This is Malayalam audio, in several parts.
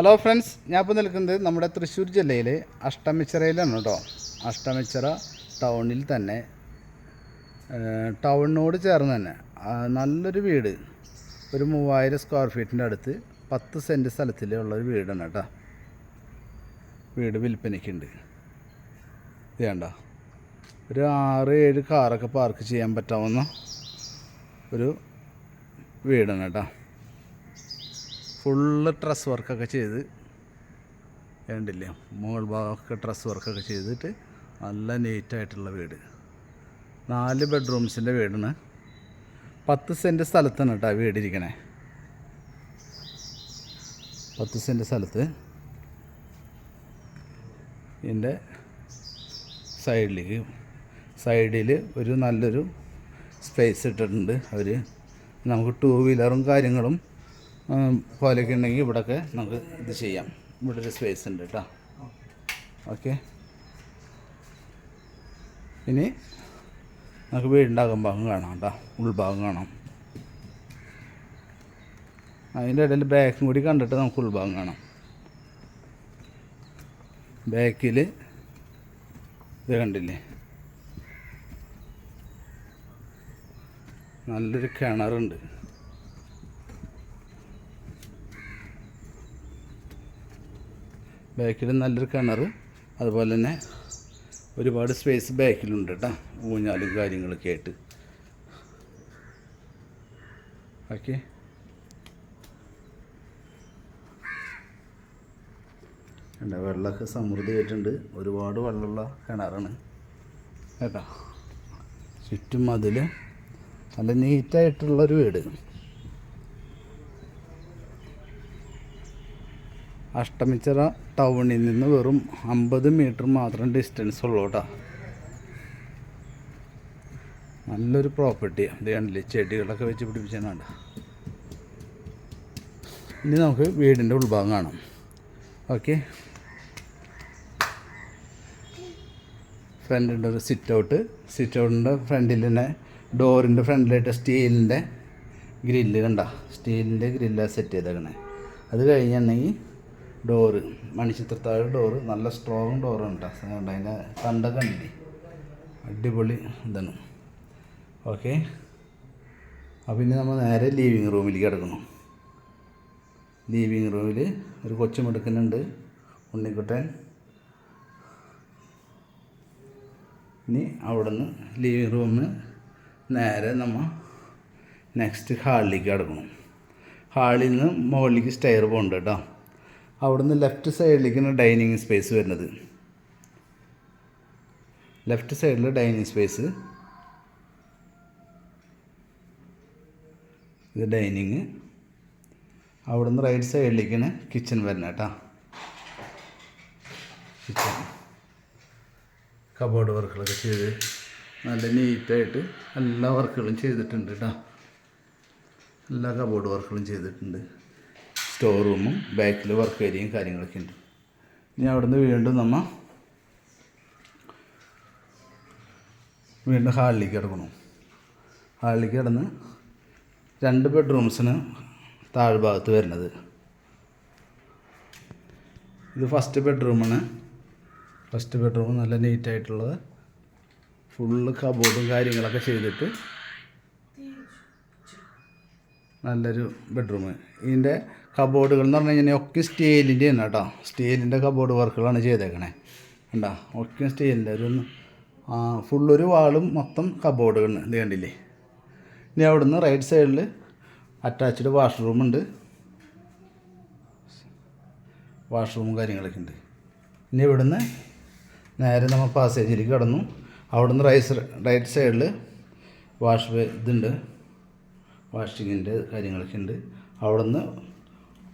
ഹലോ ഫ്രണ്ട്സ് ഞാൻ ഇപ്പോൾ നിൽക്കുന്നത് നമ്മുടെ തൃശ്ശൂർ ജില്ലയിലെ അഷ്ടമിച്ചിറയിലാണ് കേട്ടോ. അഷ്ടമിച്ചിറ ടൗണിൽ തന്നെ. ടൗണിനോട് ചേർന്ന് തന്നെ. നല്ലൊരു വീട്. ഒരു മൂവായിരം സ്ക്വയർ ഫീറ്റിന്റെ അടുത്ത് പത്ത് സെന്റ് സ്ഥലത്തിലുള്ള ഒരു വീടാണ് കേട്ടോ. വീട് വിൽപ്പനയ്ക്കുണ്ട്. ഇത് വേണ്ട ഒരു ആറ് ഏഴ് കാറൊക്കെ പാർക്ക് ചെയ്യാൻ പറ്റാവുന്ന ഒരു വീടാണ് കേട്ടോ. ഫുള്ള് ട്രസ് വർക്കൊക്കെ ചെയ്ത് കണ്ടില്ലേ? മുകൾ ഭാഗമൊക്കെ ട്രസ് വർക്കൊക്കെ ചെയ്തിട്ട് നല്ല നീറ്റായിട്ടുള്ള വീട്. നാല് ബെഡ്റൂംസിന്റെ വീടാണ്. പത്ത് സെന്റ് സ്ഥലത്താണ് കേട്ടോ വീടിരിക്കണേ പത്ത് സെന്റ് സ്ഥലത്ത്. ഇതിന്റെ സൈഡിലേക്ക് സൈഡിൽ ഒരു നല്ലൊരു സ്പേസ് ഇട്ടിട്ടുണ്ട് അവർ നമുക്ക് ടൂ വീലറും കാര്യങ്ങളും പോലെയൊക്കെ ഉണ്ടെങ്കിൽ ഇവിടെയൊക്കെ നമുക്ക് ഇത് ചെയ്യാം. ഇവിടെ ഒരു സ്പേസ് ഉണ്ട് കേട്ടോ. ഓക്കെ ഇനി നമുക്ക് വീടിന്റെ അകംഭാഗം കാണാം കേട്ടോ. ഉൾഭാഗം കാണാം. അതിന്റെ ഇടയിൽ ബാക്കും കൂടി കണ്ടിട്ട് നമുക്ക് ഉൾഭാഗം കാണാം. ബാക്കിൽ ഇത് കണ്ടില്ലേ? നല്ലൊരു കിണറുണ്ട്. ബാക്കിൽ നല്ലൊരു കിണർ അതുപോലെ തന്നെ ഒരുപാട് സ്പേസ് ബാക്കിലുണ്ട് കേട്ടോ ഊഞ്ഞാലും കാര്യങ്ങളൊക്കെ ആയിട്ട്. ഓക്കെ ഉണ്ട് വെള്ളമൊക്കെ സമൃദ്ധിയായിട്ടുണ്ട്. ഒരുപാട് വെള്ളമുള്ള കിണറാണ്. കേട്ടോ. ചുറ്റും അതിൽ നല്ല നീറ്റായിട്ടുള്ളൊരു വീട്. അഷ്ടമിച്ചിറ ടൗണിൽ നിന്ന് വെറും അമ്പത് മീറ്റർ മാത്രം ഡിസ്റ്റൻസ് ഉള്ളൂ നല്ലൊരു പ്രോപ്പർട്ടിയാണ് ഇത് കണ്ടില്ലേ? ചെടികളൊക്കെ വെച്ച് പിടിപ്പിച്ചാണ് ഇനി നമുക്ക് വീടിന്റെ ഉൾഭാഗം കാണാം. ഓക്കെ ഫ്രണ്ടിന്റെ ഒരു സിറ്റ് ഔട്ട് സിറ്റ് ഔട്ടിന്റെ ഫ്രണ്ടിൽ തന്നെ ഡോറിന്റെ ഫ്രണ്ടിലായിട്ട് സ്റ്റീലിന്റെ ഗ്രില്ല് കണ്ട. സ്റ്റീലിന്റെ ഗ്രില്ലാണ് സെറ്റ് ചെയ്തേക്കണേ. അത് കഴിഞ്ഞിട്ടുണ്ടെങ്കിൽ ഡോറ് മണിച്ചിത്രത്താഴ് ഡോറ് നല്ല സ്ട്രോങ് ഡോറാണ് കേട്ടോ അതിന്റെ തണ്ടൊക്കെ ഉണ്ടല്ലേ അടിപൊളി ഇതാണ്. ഓക്കെ അപ്പോൾ ഇനി നമ്മൾ നേരെ ലീവിങ് റൂമിലേക്ക് കിടക്കണം ലീവിങ് റൂമിൽ ഒരു കൊച്ചുമെടുക്കുന്നുണ്ട് ഉണ്ണിക്കുട്ടൻ. ഇനി അവിടുന്ന് ലീവിങ് റൂമിൽ നേരെ നമ്മൾ നെക്സ്റ്റ് ഹാളിലേക്ക് കിടക്കണം ഹാളിൽ നിന്ന് മുകളിലേക്ക് സ്റ്റെയർ പോകണ്ട കേട്ടോ അവിടുന്ന് ലെഫ്റ്റ് സൈഡിലേക്കാണ് ഡൈനിങ് സ്പേസ് വരുന്നത്. ലെഫ്റ്റ് സൈഡിൽ ഡൈനിങ് സ്പേസ് ഇത് ഡൈനിങ് അവിടുന്ന് റൈറ്റ് സൈഡിലേക്കാണ് കിച്ചൺ വരുന്നത് കേട്ടോ. കിച്ചൺ കബോർഡ് വർക്കുകളൊക്കെ ചെയ്ത് നല്ല നീറ്റായിട്ട് എല്ലാ വർക്കുകളും ചെയ്തിട്ടുണ്ട് കേട്ടോ. എല്ലാ കബോർഡ് വർക്കുകളും ചെയ്തിട്ടുണ്ട്. സ്റ്റോർ റൂമും ബാക്കിൽ വർക്ക് ഏരിയയും കാര്യങ്ങളൊക്കെ ഉണ്ട്. ഇനി അവിടുന്ന് വീണ്ടും നമ്മൾ വീണ്ടും ഹാളിലേക്ക് കിടക്കണം ഹാളിലേക്ക് കിടന്ന് രണ്ട് ബെഡ്റൂംസിന് താഴ്ഭാഗത്ത് വരുന്നത്. ഇത് ഫസ്റ്റ് ബെഡ്റൂമാണ് ഫസ്റ്റ് ബെഡ്റൂം നല്ല നീറ്റായിട്ടുള്ളത് ഫുള്ള് കബോർഡും കാര്യങ്ങളൊക്കെ ചെയ്തിട്ട് നല്ലൊരു ബെഡ്റൂം ഇതിന്റെ കബോർഡുകൾ എന്ന് പറഞ്ഞു കഴിഞ്ഞാൽ ഒക്കെ സ്റ്റീലിന്റെ ആണ് കേട്ടോ. സ്റ്റീലിന്റെ കബോർഡ് വർക്കുകളാണ് ചെയ്തേക്കണേ. കണ്ടാ? ഒക്കെ സ്റ്റീലിന്റെ ഒരു ഫുള്ളൊരു വാളും മൊത്തം കബോർഡുകൾ ഇത് കണ്ടില്ലേ? ഇനി അവിടുന്ന് റൈറ്റ് സൈഡിൽ അറ്റാച്ച്ഡ് വാഷ്റൂം ഉണ്ട്. വാഷ്റൂമും കാര്യങ്ങളൊക്കെ ഉണ്ട്. ഇനി ഇവിടുന്ന് നേരെ നമ്മൾ പാസേജിലേക്ക് കടന്നു. അവിടുന്ന് റൈസ് റൈറ്റ് സൈഡിൽ വാഷ് ഇതുണ്ട്. വാഷിങ്ങിന്റെ കാര്യങ്ങളൊക്കെ ഉണ്ട് അവിടെ നിന്ന്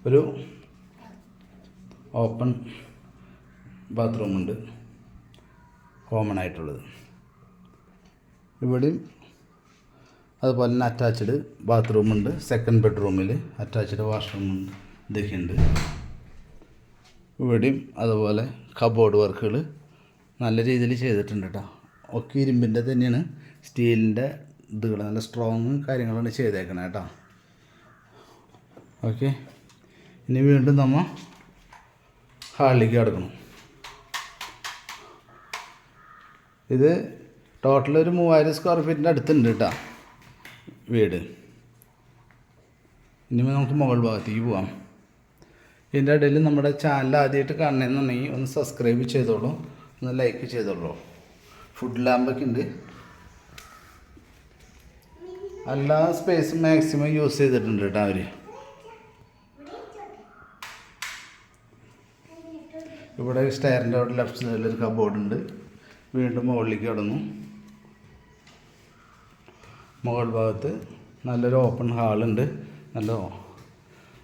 ഒരു ഓപ്പൺ ബാത്റൂമുണ്ട് കോമൺ ആയിട്ടുള്ളത് ഇവിടെയും അതുപോലെ തന്നെ അറ്റാച്ച്ഡ് ബാത്റൂമുണ്ട്. സെക്കൻഡ് ബെഡ്റൂമിൽ അറ്റാച്ച്ഡ് വാഷ്റൂമുണ്ട്. ഇതൊക്കെ ഉണ്ട് ഇവിടെയും അതുപോലെ കബോർഡ് വർക്കുകൾ നല്ല രീതിയിൽ ചെയ്തിട്ടുണ്ട് കേട്ടോ. ഒക്കെ ഇരുമ്പിന്റെ തന്നെയാണ്. സ്റ്റീലിന്റെ ഇതുകൾ നല്ല സ്ട്രോങ് കാര്യങ്ങളാണ് ചെയ്തേക്കണേ കേട്ടോ. ഓക്കെ ഇനി വീണ്ടും നമ്മൾ ഹാളിലേക്ക് കിടക്കണം. ഇത് ടോട്ടൽ ഒരു മൂവായിരം സ്ക്വയർ ഫീറ്റിന്റെ അടുത്തുണ്ട് കേട്ടോ വീട്. ഇനി നമുക്ക് മുകൾ ഭാഗത്തേക്ക് പോവാം. ഇതിന്റെ ഇടയിൽ നമ്മുടെ ചാനൽ ആദ്യമായിട്ട് കാണണമെന്നുണ്ടെങ്കിൽ ഒന്ന് സബ്സ്ക്രൈബ് ചെയ്തോളൂ ഒന്ന് ലൈക്ക് ചെയ്തോളൂ. ഫുഡ് ലാമ്പൊക്കെ ഉണ്ട്. എല്ലാ സ്പേസും മാക്സിമം യൂസ് ചെയ്തിട്ടുണ്ട് കേട്ടോ അവർ ഇവിടെ സ്റ്റയറിന്റെ അവിടെ ലെഫ്റ്റ് സൈഡിൽ ഒരു കബോർഡ് ഉണ്ട്. വീണ്ടും മുകളിലേക്ക് കടന്നു. മുകൾ ഭാഗത്ത് നല്ലൊരു ഓപ്പൺ ഹാളുണ്ട് നല്ല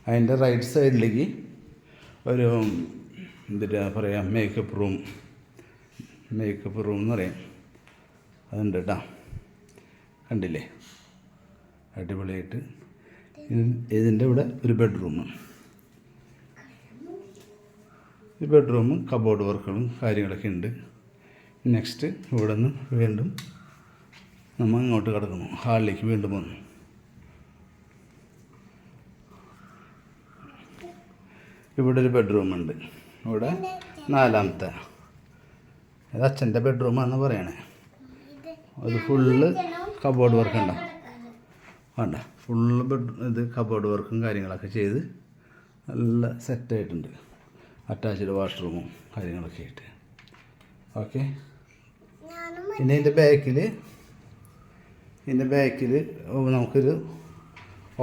അതിന്റെ റൈറ്റ് സൈഡിലേക്ക് ഒരു എന്താ പറയുക മേക്കപ്പ് റൂം മേക്കപ്പ് റൂം എന്ന് പറയാം. അതുണ്ട് കേട്ടോ. കണ്ടില്ലേ? അടിപൊളിയായിട്ട്. ഇത് ഇതിന്റെ ഇവിടെ ഒരു ബെഡ്റൂം ഈ ബെഡ്റൂമും കബോർഡ് വർക്കുകളും കാര്യങ്ങളൊക്കെ ഉണ്ട്. നെക്സ്റ്റ് ഇവിടെ നിന്ന് വീണ്ടും നമ്മൾ അങ്ങോട്ട് കിടക്കുന്നു. ഹാളിലേക്ക് വീണ്ടും വന്നു. ഇവിടെ ഒരു ബെഡ്റൂമുണ്ട് ഇവിടെ നാലാമത്തെ. ഇത് അച്ഛന്റെ ബെഡ്റൂമാണെന്ന് പറയണേ. ഒരു ഫുള്ള് കബോർഡ് വർക്ക് ഉണ്ടോ? വേണ്ട. ഫുൾ ബെഡ് ഇത് കബോർഡ് വർക്കും കാര്യങ്ങളൊക്കെ ചെയ്ത് നല്ല സെറ്റായിട്ടുണ്ട് അറ്റാച്ച്ഡ് വാഷ്റൂമും കാര്യങ്ങളൊക്കെ ആയിട്ട്. ഓക്കെ പിന്നെ ഇതിന്റെ ബാക്കിൽ ഇതിന്റെ ബാക്കിൽ നമുക്കൊരു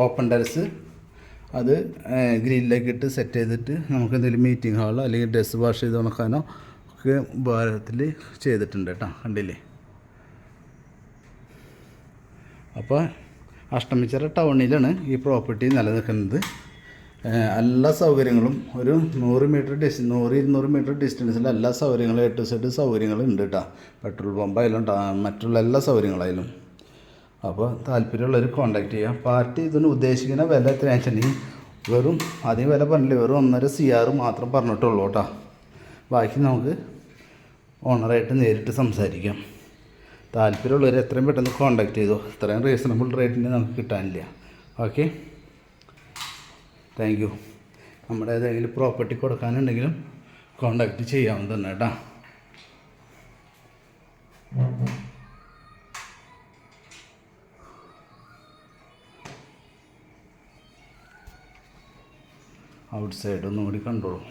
ഓപ്പൺ ടെറസ് അത് ഗ്രില്ലിലേക്ക് ഇട്ട് സെറ്റ് ചെയ്തിട്ട് നമുക്ക് എന്തെങ്കിലും മീറ്റിംഗ് ഹാളോ അല്ലെങ്കിൽ ഡ്രസ്സ് വാഷ് ചെയ്ത് ഉണക്കാനോ ഒക്കെ ഉപകാരത്തിൽ ചെയ്തിട്ടുണ്ട് കേട്ടോ. കണ്ടില്ലേ? അപ്പോൾ അഷ്ടമിച്ചിറ ടൗണിലാണ് ഈ പ്രോപ്പർട്ടി നിലനിൽക്കുന്നത്. എല്ലാ സൗകര്യങ്ങളും ഒരു നൂറ് മീറ്റർ ഡിസ് നൂറ് ഇരുന്നൂറ് മീറ്റർ ഡിസ്റ്റൻസിൽ എല്ലാ സൗകര്യങ്ങളും എട്ട് സെഡ് സൗകര്യങ്ങളും ഉണ്ട് കേട്ടോ പെട്രോൾ പമ്പായാലും മറ്റുള്ള എല്ലാ സൗകര്യങ്ങളായാലും. അപ്പോൾ താല്പര്യമുള്ളവർ കോൺടാക്ട് ചെയ്യുക പാർട്ടി ഇതിന് ഉദ്ദേശിക്കുന്ന വില എത്രയാണെന്ന് വെച്ചിട്ടുണ്ടെങ്കിൽ വെറും അതേ വില പറഞ്ഞില്ല. വെറും ഒന്നര സി ആർ മാത്രം പറഞ്ഞിട്ടുള്ളൂ കേട്ടോ ബാക്കി നമുക്ക് ഓണറായിട്ട് നേരിട്ട് സംസാരിക്കാം. താല്പര്യമുള്ളവർ എത്രയും പെട്ടെന്ന് കോൺടാക്ട് ചെയ്തോ. ഇത്രയും റീസണബിൾ റേറ്റിന് നമുക്ക് കിട്ടാനില്ല. ഓക്കെ താങ്ക് യു നമ്മുടെ ഏതെങ്കിലും പ്രോപ്പർട്ടി കൊടുക്കാനുണ്ടെങ്കിലും കോണ്ടാക്ട് ചെയ്യാവുന്നതാണ് കേട്ടോ. ഔട്ട് സൈഡ് ഒന്നും കൂടി കണ്ടോളൂ.